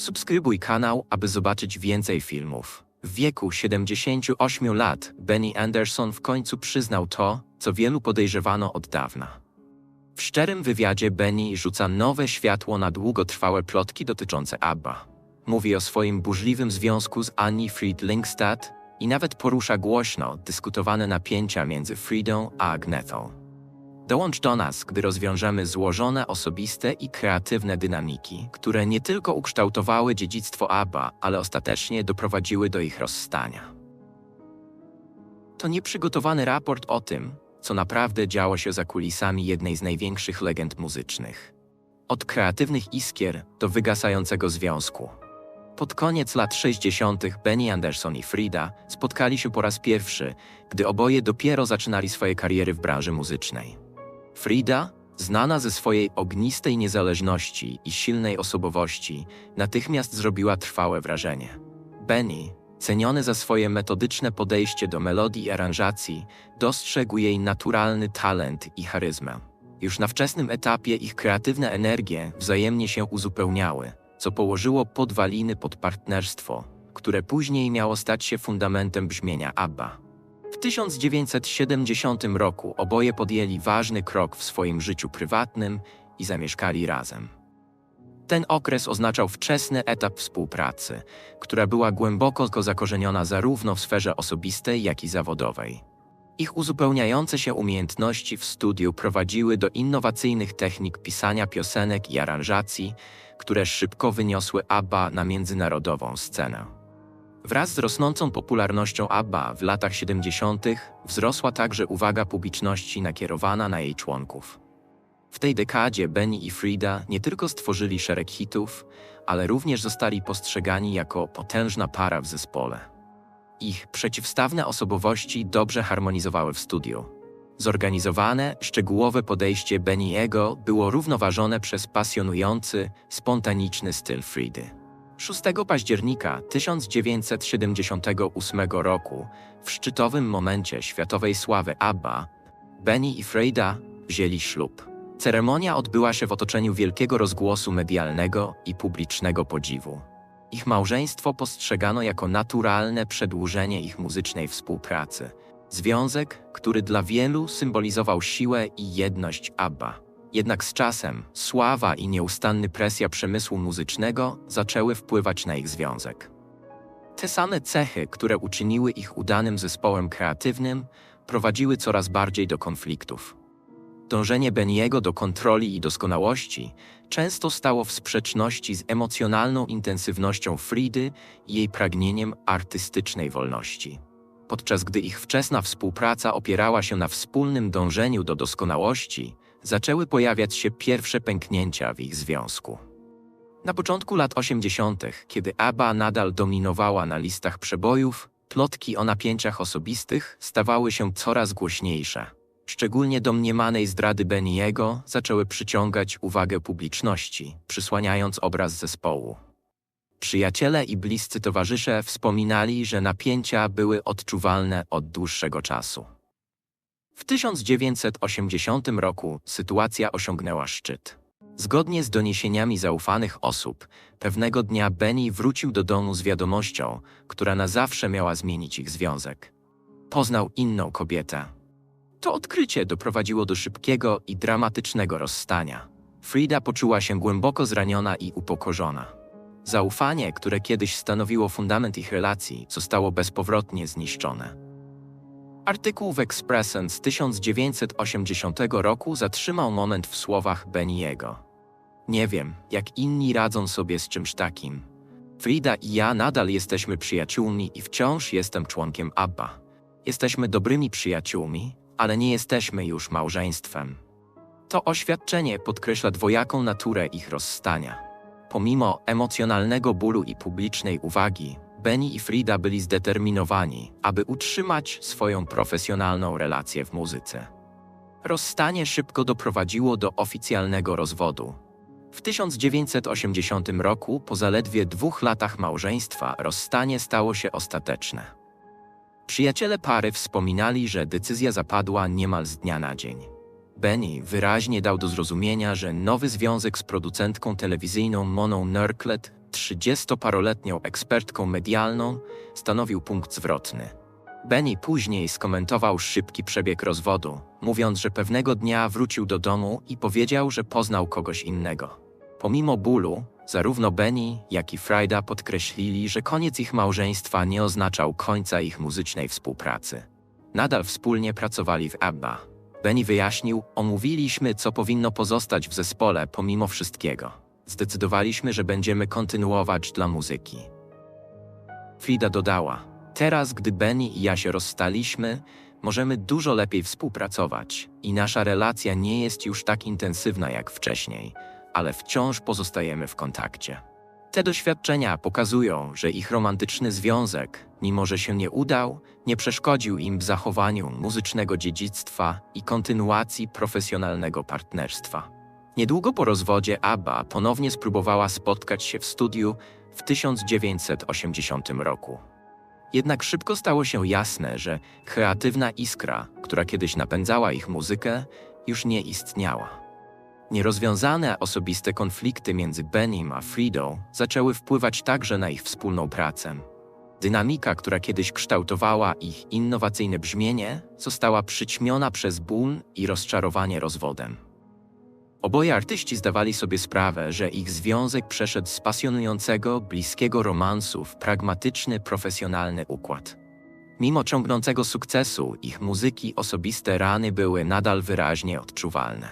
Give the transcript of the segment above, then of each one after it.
Subskrybuj kanał, aby zobaczyć więcej filmów. W wieku 78 lat Benny Anderson w końcu przyznał to, co wielu podejrzewano od dawna. W szczerym wywiadzie Benny rzuca nowe światło na długotrwałe plotki dotyczące ABBA. Mówi o swoim burzliwym związku z Annie Fried-Lingstad i nawet porusza głośno dyskutowane napięcia między Friedą a Agnetą. Dołącz do nas, gdy rozwiążemy złożone osobiste i kreatywne dynamiki, które nie tylko ukształtowały dziedzictwo ABBA, ale ostatecznie doprowadziły do ich rozstania. To nieprzygotowany raport o tym, co naprawdę działo się za kulisami jednej z największych legend muzycznych. Od kreatywnych iskier do wygasającego związku. Pod koniec lat 60. Benny Anderson i Frida spotkali się po raz pierwszy, gdy oboje dopiero zaczynali swoje kariery w branży muzycznej. Frida, znana ze swojej ognistej niezależności i silnej osobowości, natychmiast zrobiła trwałe wrażenie. Benny, ceniony za swoje metodyczne podejście do melodii i aranżacji, dostrzegł jej naturalny talent i charyzmę. Już na wczesnym etapie ich kreatywne energie wzajemnie się uzupełniały, co położyło podwaliny pod partnerstwo, które później miało stać się fundamentem brzmienia ABBA. W 1970 roku oboje podjęli ważny krok w swoim życiu prywatnym i zamieszkali razem. Ten okres oznaczał wczesny etap współpracy, która była głęboko zakorzeniona zarówno w sferze osobistej, jak i zawodowej. Ich uzupełniające się umiejętności w studiu prowadziły do innowacyjnych technik pisania piosenek i aranżacji, które szybko wyniosły ABBA na międzynarodową scenę. Wraz z rosnącą popularnością ABBA w latach 70. wzrosła także uwaga publiczności nakierowana na jej członków. W tej dekadzie Benny i Frida nie tylko stworzyli szereg hitów, ale również zostali postrzegani jako potężna para w zespole. Ich przeciwstawne osobowości dobrze harmonizowały w studiu. Zorganizowane, szczegółowe podejście Benny'ego było równoważone przez pasjonujący, spontaniczny styl Fridy. 6 października 1978 roku, w szczytowym momencie światowej sławy ABBA, Benny i Freda wzięli ślub. Ceremonia odbyła się w otoczeniu wielkiego rozgłosu medialnego i publicznego podziwu. Ich małżeństwo postrzegano jako naturalne przedłużenie ich muzycznej współpracy. Związek, który dla wielu symbolizował siłę i jedność ABBA. Jednak z czasem sława i nieustanny presja przemysłu muzycznego zaczęły wpływać na ich związek. Te same cechy, które uczyniły ich udanym zespołem kreatywnym, prowadziły coraz bardziej do konfliktów. Dążenie Beniego do kontroli i doskonałości często stało w sprzeczności z emocjonalną intensywnością Fridy i jej pragnieniem artystycznej wolności. Podczas gdy ich wczesna współpraca opierała się na wspólnym dążeniu do doskonałości, zaczęły pojawiać się pierwsze pęknięcia w ich związku. Na początku lat 80., kiedy ABBA nadal dominowała na listach przebojów, plotki o napięciach osobistych stawały się coraz głośniejsze. Szczególnie domniemanej zdrady Beniego zaczęły przyciągać uwagę publiczności, przysłaniając obraz zespołu. Przyjaciele i bliscy towarzysze wspominali, że napięcia były odczuwalne od dłuższego czasu. W 1980 roku sytuacja osiągnęła szczyt. Zgodnie z doniesieniami zaufanych osób, pewnego dnia Benny wrócił do domu z wiadomością, która na zawsze miała zmienić ich związek. Poznał inną kobietę. To odkrycie doprowadziło do szybkiego i dramatycznego rozstania. Frida poczuła się głęboko zraniona i upokorzona. Zaufanie, które kiedyś stanowiło fundament ich relacji, zostało bezpowrotnie zniszczone. Artykuł w Expressen z 1980 roku zatrzymał moment w słowach Beniego. Nie wiem, jak inni radzą sobie z czymś takim. Frida i ja nadal jesteśmy przyjaciółmi i wciąż jestem członkiem ABBA. Jesteśmy dobrymi przyjaciółmi, ale nie jesteśmy już małżeństwem. To oświadczenie podkreśla dwojaką naturę ich rozstania. Pomimo emocjonalnego bólu i publicznej uwagi, Benny i Frida byli zdeterminowani, aby utrzymać swoją profesjonalną relację w muzyce. Rozstanie szybko doprowadziło do oficjalnego rozwodu. W 1980 roku, po zaledwie dwóch latach małżeństwa, rozstanie stało się ostateczne. Przyjaciele pary wspominali, że decyzja zapadła niemal z dnia na dzień. Benny wyraźnie dał do zrozumienia, że nowy związek z producentką telewizyjną Moną Nurklet trzydziestoparoletnią ekspertką medialną, stanowił punkt zwrotny. Benny później skomentował szybki przebieg rozwodu, mówiąc, że pewnego dnia wrócił do domu i powiedział, że poznał kogoś innego. Pomimo bólu, zarówno Benny, jak i Frida podkreślili, że koniec ich małżeństwa nie oznaczał końca ich muzycznej współpracy. Nadal wspólnie pracowali w ABBA. Benny wyjaśnił, omówiliśmy, co powinno pozostać w zespole pomimo wszystkiego. Zdecydowaliśmy, że będziemy kontynuować dla muzyki. Frida dodała, teraz gdy Benny i ja się rozstaliśmy, możemy dużo lepiej współpracować i nasza relacja nie jest już tak intensywna jak wcześniej, ale wciąż pozostajemy w kontakcie. Te doświadczenia pokazują, że ich romantyczny związek, mimo że się nie udał, nie przeszkodził im w zachowaniu muzycznego dziedzictwa i kontynuacji profesjonalnego partnerstwa. Niedługo po rozwodzie ABBA ponownie spróbowała spotkać się w studiu w 1980 roku. Jednak szybko stało się jasne, że kreatywna iskra, która kiedyś napędzała ich muzykę, już nie istniała. Nierozwiązane osobiste konflikty między Benim a Fridą zaczęły wpływać także na ich wspólną pracę. Dynamika, która kiedyś kształtowała ich innowacyjne brzmienie, została przyćmiona przez ból i rozczarowanie rozwodem. Oboje artyści zdawali sobie sprawę, że ich związek przeszedł z pasjonującego, bliskiego romansu w pragmatyczny, profesjonalny układ. Mimo ciągnącego sukcesu, ich muzyki osobiste rany były nadal wyraźnie odczuwalne.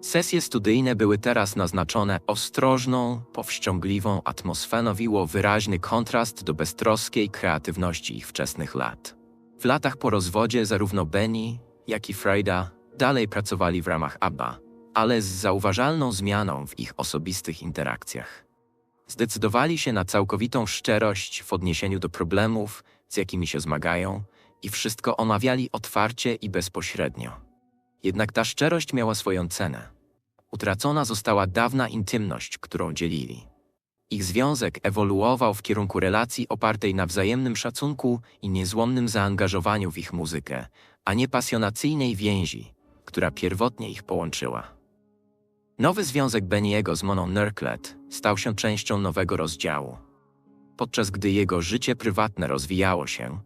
Sesje studyjne były teraz naznaczone ostrożną, powściągliwą atmosferą, wyraźny kontrast do beztroskiej kreatywności ich wczesnych lat. W latach po rozwodzie zarówno Benny, jak i Frida dalej pracowali w ramach ABBA, ale z zauważalną zmianą w ich osobistych interakcjach. Zdecydowali się na całkowitą szczerość w odniesieniu do problemów, z jakimi się zmagają, i wszystko omawiali otwarcie i bezpośrednio. Jednak ta szczerość miała swoją cenę. Utracona została dawna intymność, którą dzielili. Ich związek ewoluował w kierunku relacji opartej na wzajemnym szacunku i niezłomnym zaangażowaniu w ich muzykę, a nie pasjonacyjnej więzi, która pierwotnie ich połączyła. Nowy związek Beniego z Moną Nurklet stał się częścią nowego rozdziału. Podczas gdy jego życie prywatne rozwijało się,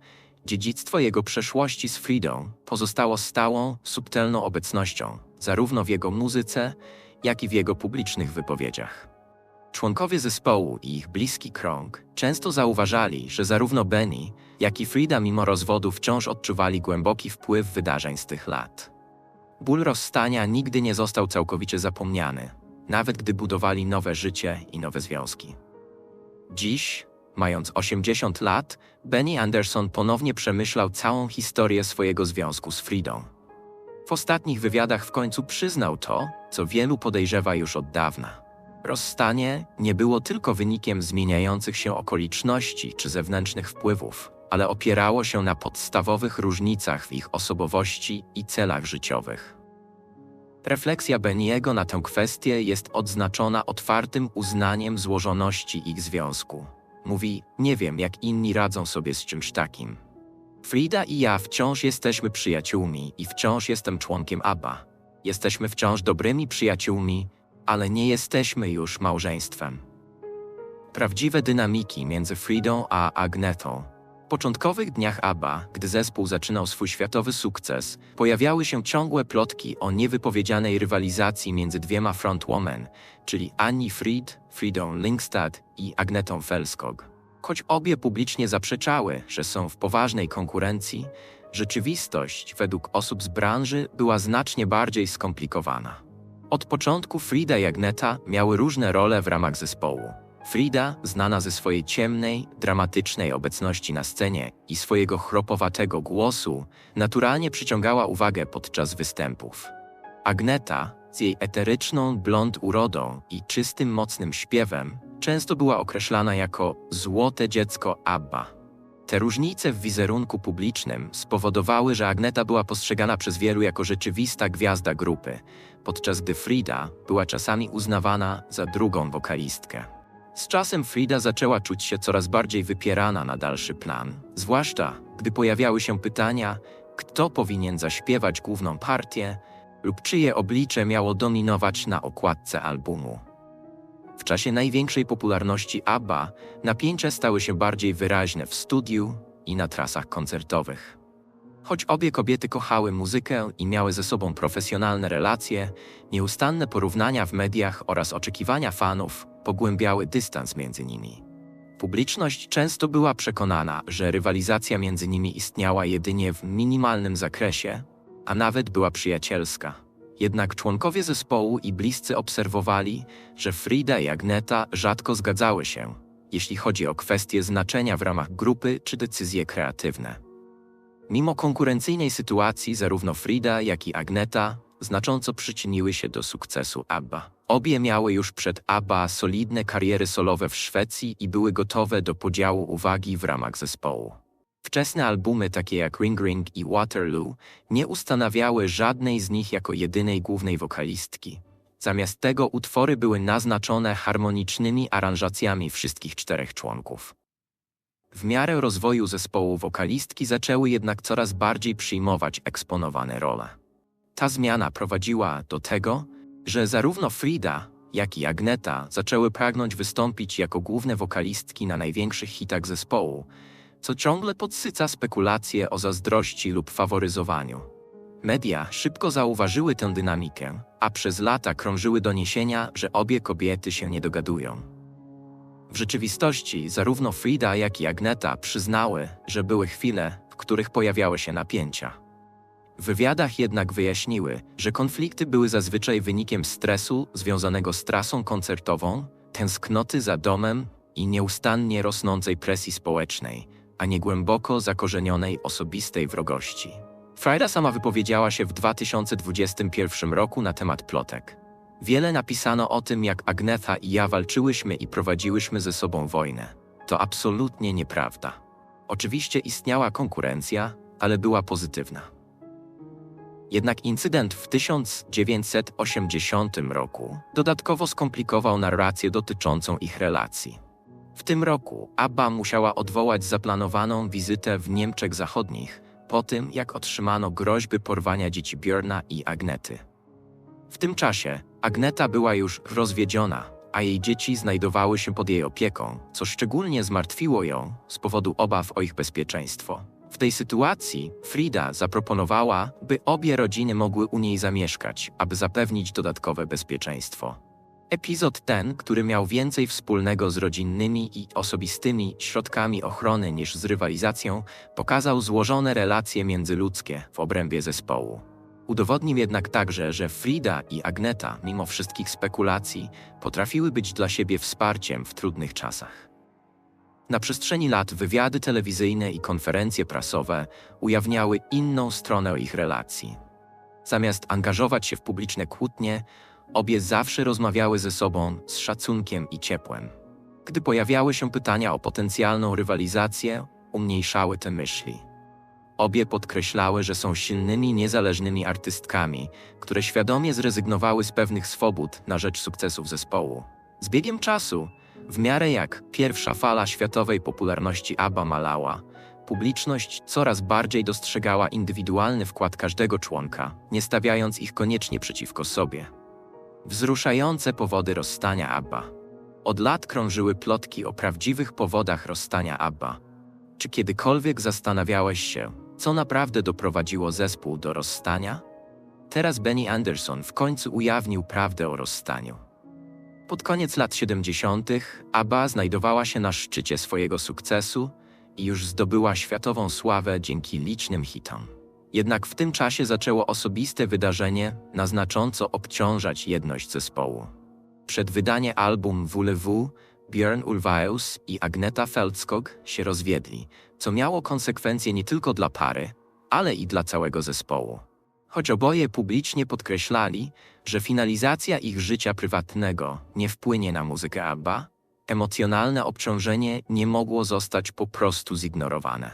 Dziedzictwo jego przeszłości z Fridą pozostało stałą, subtelną obecnością, zarówno w jego muzyce, jak i w jego publicznych wypowiedziach. Członkowie zespołu i ich bliski krąg często zauważali, że zarówno Benny, jak i Frida mimo rozwodu wciąż odczuwali głęboki wpływ wydarzeń z tych lat. Ból rozstania nigdy nie został całkowicie zapomniany, nawet gdy budowali nowe życie i nowe związki. Dziś, Mając 80 lat, Benny Anderson ponownie przemyślał całą historię swojego związku z Fridą. W ostatnich wywiadach w końcu przyznał to, co wielu podejrzewa już od dawna. Rozstanie nie było tylko wynikiem zmieniających się okoliczności czy zewnętrznych wpływów, ale opierało się na podstawowych różnicach w ich osobowości i celach życiowych. Refleksja Beniego na tę kwestię jest odznaczona otwartym uznaniem złożoności ich związku. Mówi, nie wiem jak inni radzą sobie z czymś takim. Frida i ja wciąż jesteśmy przyjaciółmi i wciąż jestem członkiem ABBA. Jesteśmy wciąż dobrymi przyjaciółmi, ale nie jesteśmy już małżeństwem. Prawdziwe dynamiki między Fridą a Agnetą początkowych dniach ABBA, gdy zespół zaczynał swój światowy sukces, pojawiały się ciągłe plotki o niewypowiedzianej rywalizacji między dwiema frontwomen, czyli Annie Fried, Fridą Linkstad i Agnetą Felskog. Choć obie publicznie zaprzeczały, że są w poważnej konkurencji, rzeczywistość według osób z branży była znacznie bardziej skomplikowana. Od początku Frida i Agneta miały różne role w ramach zespołu. Frida, znana ze swojej ciemnej, dramatycznej obecności na scenie i swojego chropowatego głosu, naturalnie przyciągała uwagę podczas występów. Agneta, z jej eteryczną blond urodą i czystym, mocnym śpiewem, często była określana jako złote dziecko Abba. Te różnice w wizerunku publicznym spowodowały, że Agneta była postrzegana przez wielu jako rzeczywista gwiazda grupy, podczas gdy Frida była czasami uznawana za drugą wokalistkę. Z czasem Frida zaczęła czuć się coraz bardziej wypierana na dalszy plan, zwłaszcza gdy pojawiały się pytania, kto powinien zaśpiewać główną partię lub czyje oblicze miało dominować na okładce albumu. W czasie największej popularności ABBA napięcia stały się bardziej wyraźne w studiu i na trasach koncertowych. Choć obie kobiety kochały muzykę i miały ze sobą profesjonalne relacje, nieustanne porównania w mediach oraz oczekiwania fanów pogłębiały dystans między nimi. Publiczność często była przekonana, że rywalizacja między nimi istniała jedynie w minimalnym zakresie, a nawet była przyjacielska. Jednak członkowie zespołu i bliscy obserwowali, że Frida i Agneta rzadko zgadzały się, jeśli chodzi o kwestie znaczenia w ramach grupy czy decyzje kreatywne. Mimo konkurencyjnej sytuacji, zarówno Frida, jak i Agneta znacząco przyczyniły się do sukcesu ABBA. Obie miały już przed ABBA solidne kariery solowe w Szwecji i były gotowe do podziału uwagi w ramach zespołu. Wczesne albumy takie jak Ring Ring i Waterloo nie ustanawiały żadnej z nich jako jedynej głównej wokalistki. Zamiast tego utwory były naznaczone harmonicznymi aranżacjami wszystkich czterech członków. W miarę rozwoju zespołu wokalistki zaczęły jednak coraz bardziej przyjmować eksponowane role. Ta zmiana prowadziła do tego, że zarówno Frida, jak i Agneta zaczęły pragnąć wystąpić jako główne wokalistki na największych hitach zespołu, co ciągle podsyca spekulacje o zazdrości lub faworyzowaniu. Media szybko zauważyły tę dynamikę, a przez lata krążyły doniesienia, że obie kobiety się nie dogadują. W rzeczywistości zarówno Frida, jak i Agneta przyznały, że były chwile, w których pojawiały się napięcia. W wywiadach jednak wyjaśniły, że konflikty były zazwyczaj wynikiem stresu związanego z trasą koncertową, tęsknoty za domem i nieustannie rosnącej presji społecznej, a nie głęboko zakorzenionej osobistej wrogości. Frida sama wypowiedziała się w 2021 roku na temat plotek. Wiele napisano o tym, jak Agneta i ja walczyłyśmy i prowadziłyśmy ze sobą wojnę. To absolutnie nieprawda. Oczywiście istniała konkurencja, ale była pozytywna. Jednak incydent w 1980 roku dodatkowo skomplikował narrację dotyczącą ich relacji. W tym roku Abba musiała odwołać zaplanowaną wizytę w Niemczech Zachodnich po tym, jak otrzymano groźby porwania dzieci Björna i Agnety. W tym czasie Agneta była już rozwiedziona, a jej dzieci znajdowały się pod jej opieką, co szczególnie zmartwiło ją z powodu obaw o ich bezpieczeństwo. W tej sytuacji Frida zaproponowała, by obie rodziny mogły u niej zamieszkać, aby zapewnić dodatkowe bezpieczeństwo. Epizod ten, który miał więcej wspólnego z rodzinnymi i osobistymi środkami ochrony niż z rywalizacją, pokazał złożone relacje międzyludzkie w obrębie zespołu. Udowodnił jednak także, że Frida i Agneta, mimo wszystkich spekulacji, potrafiły być dla siebie wsparciem w trudnych czasach. Na przestrzeni lat wywiady telewizyjne i konferencje prasowe ujawniały inną stronę ich relacji. Zamiast angażować się w publiczne kłótnie, obie zawsze rozmawiały ze sobą z szacunkiem i ciepłem. Gdy pojawiały się pytania o potencjalną rywalizację, umniejszały te myśli. Obie podkreślały, że są silnymi, niezależnymi artystkami, które świadomie zrezygnowały z pewnych swobód na rzecz sukcesów zespołu. Z biegiem czasu, w miarę jak pierwsza fala światowej popularności ABBA malała, publiczność coraz bardziej dostrzegała indywidualny wkład każdego członka, nie stawiając ich koniecznie przeciwko sobie. Wzruszające powody rozstania ABBA. Od lat krążyły plotki o prawdziwych powodach rozstania ABBA. Czy kiedykolwiek zastanawiałeś się, co naprawdę doprowadziło zespół do rozstania? Teraz Benny Anderson w końcu ujawnił prawdę o rozstaniu. Pod koniec lat 70. ABBA znajdowała się na szczycie swojego sukcesu i już zdobyła światową sławę dzięki licznym hitom. Jednak w tym czasie zaczęło osobiste wydarzenie na znacząco obciążać jedność zespołu. Przed wydanie album WLW Björn Ulvaeus i Agneta Feldskog się rozwiedli, co miało konsekwencje nie tylko dla pary, ale i dla całego zespołu. Choć oboje publicznie podkreślali, że finalizacja ich życia prywatnego nie wpłynie na muzykę ABBA, emocjonalne obciążenie nie mogło zostać po prostu zignorowane.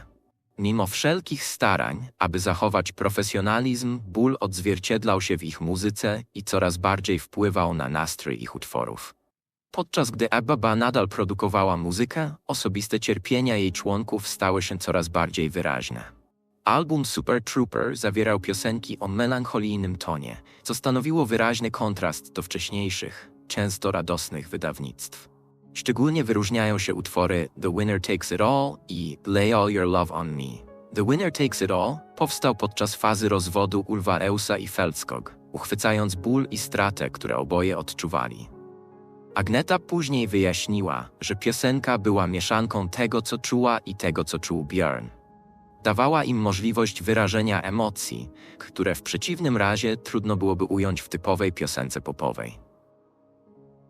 Mimo wszelkich starań, aby zachować profesjonalizm, ból odzwierciedlał się w ich muzyce i coraz bardziej wpływał na nastrój ich utworów. Podczas gdy ABBA nadal produkowała muzykę, osobiste cierpienia jej członków stały się coraz bardziej wyraźne. Album Super Trooper zawierał piosenki o melancholijnym tonie, co stanowiło wyraźny kontrast do wcześniejszych, często radosnych wydawnictw. Szczególnie wyróżniają się utwory The Winner Takes It All i Lay All Your Love on Me. The Winner Takes It All powstał podczas fazy rozwodu Ulvareusa i Feldskog, uchwycając ból i stratę, które oboje odczuwali. Agneta później wyjaśniła, że piosenka była mieszanką tego, co czuła i tego, co czuł Björn. Dawała im możliwość wyrażenia emocji, które w przeciwnym razie trudno byłoby ująć w typowej piosence popowej.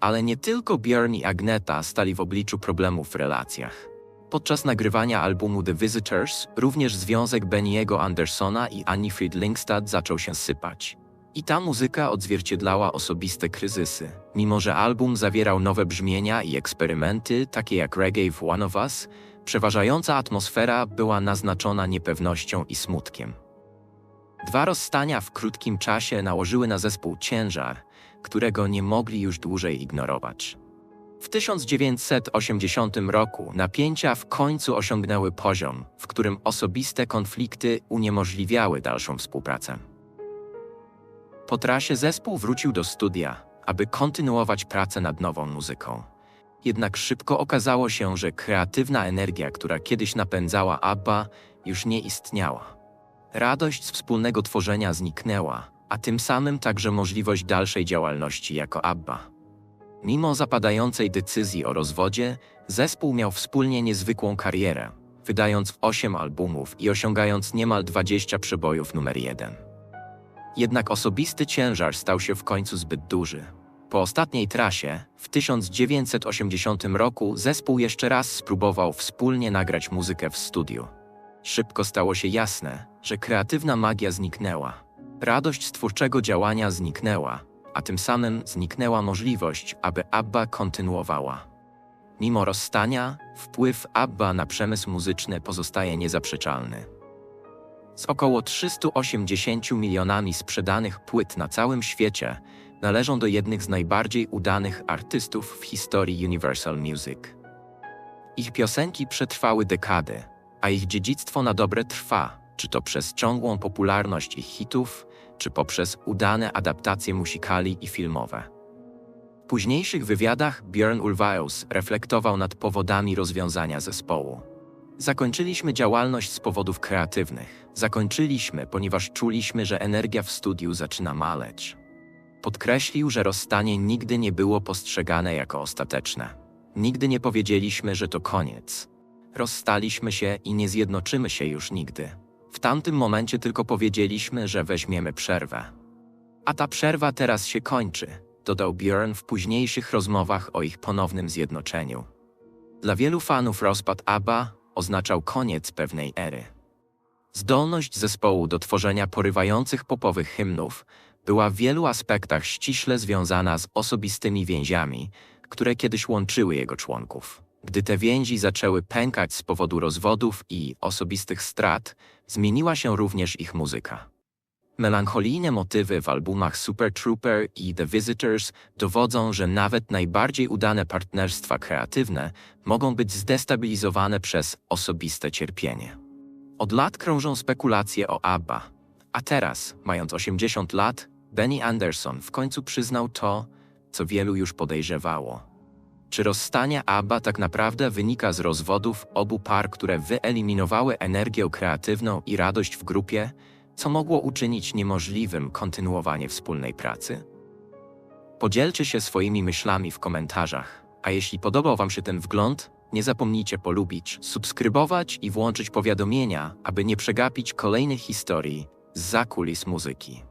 Ale nie tylko Björn i Agneta stali w obliczu problemów w relacjach. Podczas nagrywania albumu The Visitors również związek Beniego Andersona i Annie Fried Lingstad zaczął się sypać. I ta muzyka odzwierciedlała osobiste kryzysy. Mimo, że album zawierał nowe brzmienia i eksperymenty, takie jak reggae w One of Us, przeważająca atmosfera była naznaczona niepewnością i smutkiem. Dwa rozstania w krótkim czasie nałożyły na zespół ciężar, którego nie mogli już dłużej ignorować. W 1980 roku napięcia w końcu osiągnęły poziom, w którym osobiste konflikty uniemożliwiały dalszą współpracę. Po trasie zespół wrócił do studia, aby kontynuować pracę nad nową muzyką. Jednak szybko okazało się, że kreatywna energia, która kiedyś napędzała ABBA, już nie istniała. Radość z wspólnego tworzenia zniknęła, a tym samym także możliwość dalszej działalności jako ABBA. Mimo zapadającej decyzji o rozwodzie, zespół miał wspólnie niezwykłą karierę, wydając 8 albumów i osiągając niemal 20 przebojów numer 1. Jednak osobisty ciężar stał się w końcu zbyt duży. Po ostatniej trasie, w 1980 roku, zespół jeszcze raz spróbował wspólnie nagrać muzykę w studiu. Szybko stało się jasne, że kreatywna magia zniknęła. Radość z twórczego działania zniknęła, a tym samym zniknęła możliwość, aby ABBA kontynuowała. Mimo rozstania, wpływ ABBA na przemysł muzyczny pozostaje niezaprzeczalny. Z około 380 milionami sprzedanych płyt na całym świecie, należą do jednych z najbardziej udanych artystów w historii Universal Music. Ich piosenki przetrwały dekady, a ich dziedzictwo na dobre trwa, czy to przez ciągłą popularność ich hitów, czy poprzez udane adaptacje musikali i filmowe. W późniejszych wywiadach Björn Ulvaeus reflektował nad powodami rozwiązania zespołu. Zakończyliśmy działalność z powodów kreatywnych. Zakończyliśmy, ponieważ czuliśmy, że energia w studiu zaczyna maleć. Podkreślił, że rozstanie nigdy nie było postrzegane jako ostateczne. Nigdy nie powiedzieliśmy, że to koniec. Rozstaliśmy się i nie zjednoczymy się już nigdy. W tamtym momencie tylko powiedzieliśmy, że weźmiemy przerwę. A ta przerwa teraz się kończy, dodał Björn w późniejszych rozmowach o ich ponownym zjednoczeniu. Dla wielu fanów rozpad ABBA oznaczał koniec pewnej ery. Zdolność zespołu do tworzenia porywających popowych hymnów była w wielu aspektach ściśle związana z osobistymi więziami, które kiedyś łączyły jego członków. Gdy te więzi zaczęły pękać z powodu rozwodów i osobistych strat, zmieniła się również ich muzyka. Melancholijne motywy w albumach Super Trooper i The Visitors dowodzą, że nawet najbardziej udane partnerstwa kreatywne mogą być zdestabilizowane przez osobiste cierpienie. Od lat krążą spekulacje o ABBA, a teraz, mając 80 lat, Benny Anderson w końcu przyznał to, co wielu już podejrzewało. Czy rozstanie ABBA tak naprawdę wynika z rozwodów obu par, które wyeliminowały energię kreatywną i radość w grupie, co mogło uczynić niemożliwym kontynuowanie wspólnej pracy? Podzielcie się swoimi myślami w komentarzach, a jeśli podobał Wam się ten wgląd, nie zapomnijcie polubić, subskrybować i włączyć powiadomienia, aby nie przegapić kolejnych historii z zakulis muzyki.